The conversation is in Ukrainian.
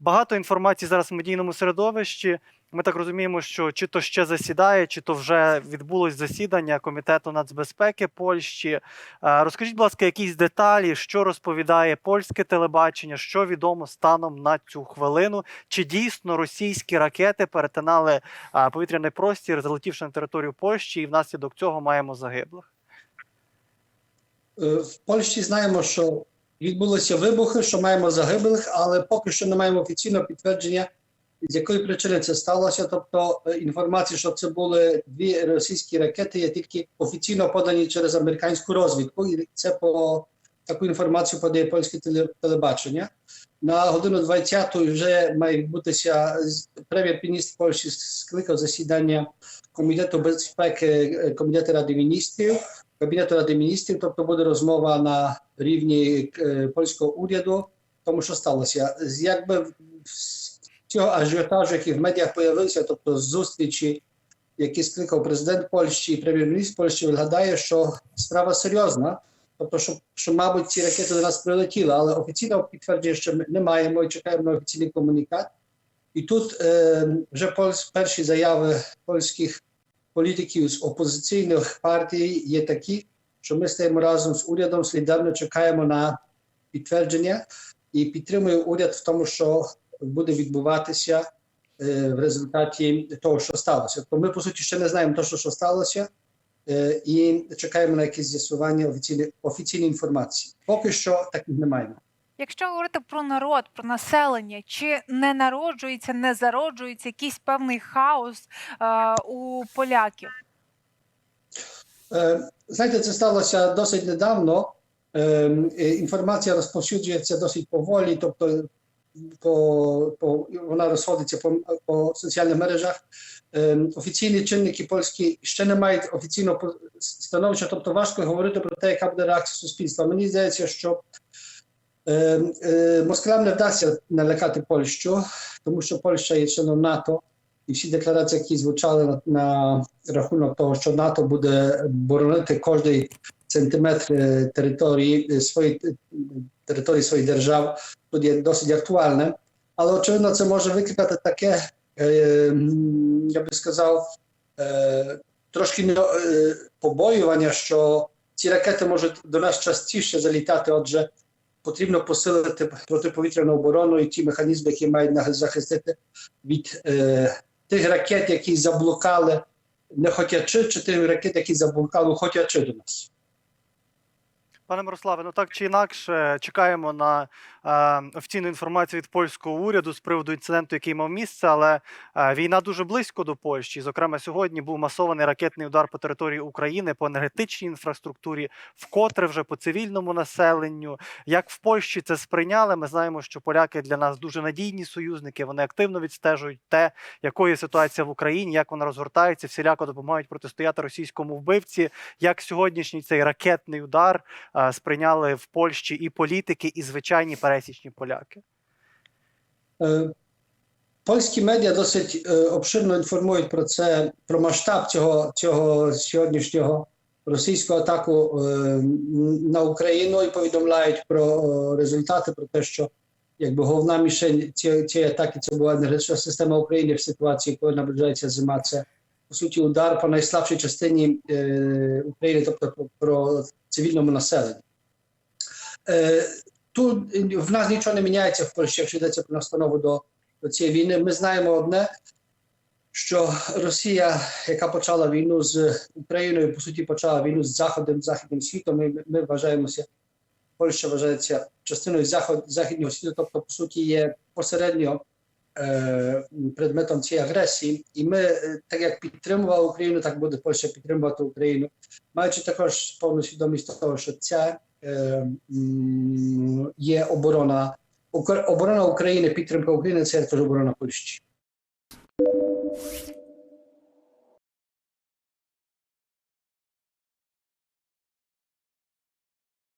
багато інформації зараз в медійному середовищі. Ми так розуміємо, що чи то ще засідає, чи то вже відбулось засідання комітету нацбезпеки Польщі. Е, Розкажіть, будь ласка, якісь деталі, що розповідає польське телебачення, що відомо станом на цю хвилину? Чи дійсно російські ракети перетинали е, повітряний простір, залетівши на територію Польщі, і внаслідок цього маємо загиблих? Е, В Польщі знаємо, що відбулися вибухи, що маємо загиблих, але поки що не маємо офіційного підтвердження, з якої причини це сталося. Тобто е, інформація, що це були дві російські ракети, є тільки офіційно подані через американську розвідку, і це по таку інформацію подає польське теле- телебачення. На годину 20 вже має відбутися прем'єр-міністр Польщі скликав засідання комітету безпеки е, комітету ради міністрів. Кабінету Ради міністрів, тобто буде розмова на рівні е, польського уряду, тому що сталося. Якби цього ажіотажу, який в медіах появився, тобто зустрічі, які скликав президент Польщі і прем'єр-міністр Польщі, виглядає, що справа серйозна. Тобто, що, що, мабуть, ці ракети до нас прилетіли, але офіційного підтвердження ще не маємо і чекаємо на офіційний комунікат. І тут е, вже польсь, перші заяви польських політиків з опозиційних партій є такі, що ми стаємо разом з урядом, солідарно чекаємо на підтвердження і підтримуємо уряд в тому, що буде відбуватися е, в результаті того, що сталося. То ми, по суті, ще не знаємо того, що сталося, е, і чекаємо на якісь з'ясування офіційної офіційної інформації. Поки що таких не маємо. Якщо говорити про народ, про населення, чи не народжується, не зароджується якийсь певний хаос е, у поляків? Е, Знаєте, це сталося досить недавно. Е, Інформація розповсюджується досить поволі, тобто по, по, вона розходиться по, по соціальних мережах. Е, Офіційні чинники польські ще не мають офіційного становища, тобто важко говорити про те, яка буде реакція суспільства. Мені здається, що е, москалям не вдасться налякати Польщу, тому що Польща є членом НАТО, і всі декларації, які звучали на, на рахунок того, що НАТО буде боронити кожний сантиметр території своєї території своїх держав, тут є досить актуальне. Але очевидно, це може викликати таке, е, я би сказав, е, трошки е, побоювання, що ці ракети можуть до нас частіше залітати. Отже, потрібно посилити протиповітряну оборону і ті механізми, які мають захистити від е, тих ракет, які заблукали не хотячи, чи тих ракет, які заблукали хотячи до нас. Пане Мирославе, ну так чи інакше чекаємо на е, офіційну інформацію від польського уряду з приводу інциденту, який мав місце, але е, війна дуже близько до Польщі. Зокрема, сьогодні був масований ракетний удар по території України по енергетичній інфраструктурі, вкотре вже по цивільному населенню. Як в Польщі це сприйняли? Ми знаємо, що поляки для нас дуже надійні союзники. Вони активно відстежують те, якою ситуація в Україні, як вона розгортається, всіляко допомагають протистояти російському вбивці. Як сьогоднішній цей ракетний удар е, сприйняли в Польщі і політики, і звичайні пересічні поляки. Е, Польські медіа досить е, обширно інформують про це, про масштаб цього, цього сьогоднішнього російського атаку е, на Україну і повідомляють про е, результати, про те, що якби головна мішень цієї, цієї атаки це була енергетична система України в ситуації, коли наближається зима. Це по суті удар по найслабшій частині е, України, тобто про, про цивільному населенні. Е, Тут в нас нічого не міняється в Польщі, якщо йдеться про настанову до, до цієї війни. Ми знаємо одне, що Росія, яка почала війну з Україною, по суті, почала війну з Заходом, західним світом. Ми, ми вважаємося, Польща вважається частиною заход, західнього світу, тобто, по суті, є посередньо е, предметом цієї агресії. І ми, е, так як підтримували Україну, так буде Польща підтримувати Україну, маючи також повну свідомість того, що ця е, м, є оборона Укр- оборона України, підтримка України це теж оборона Польщі.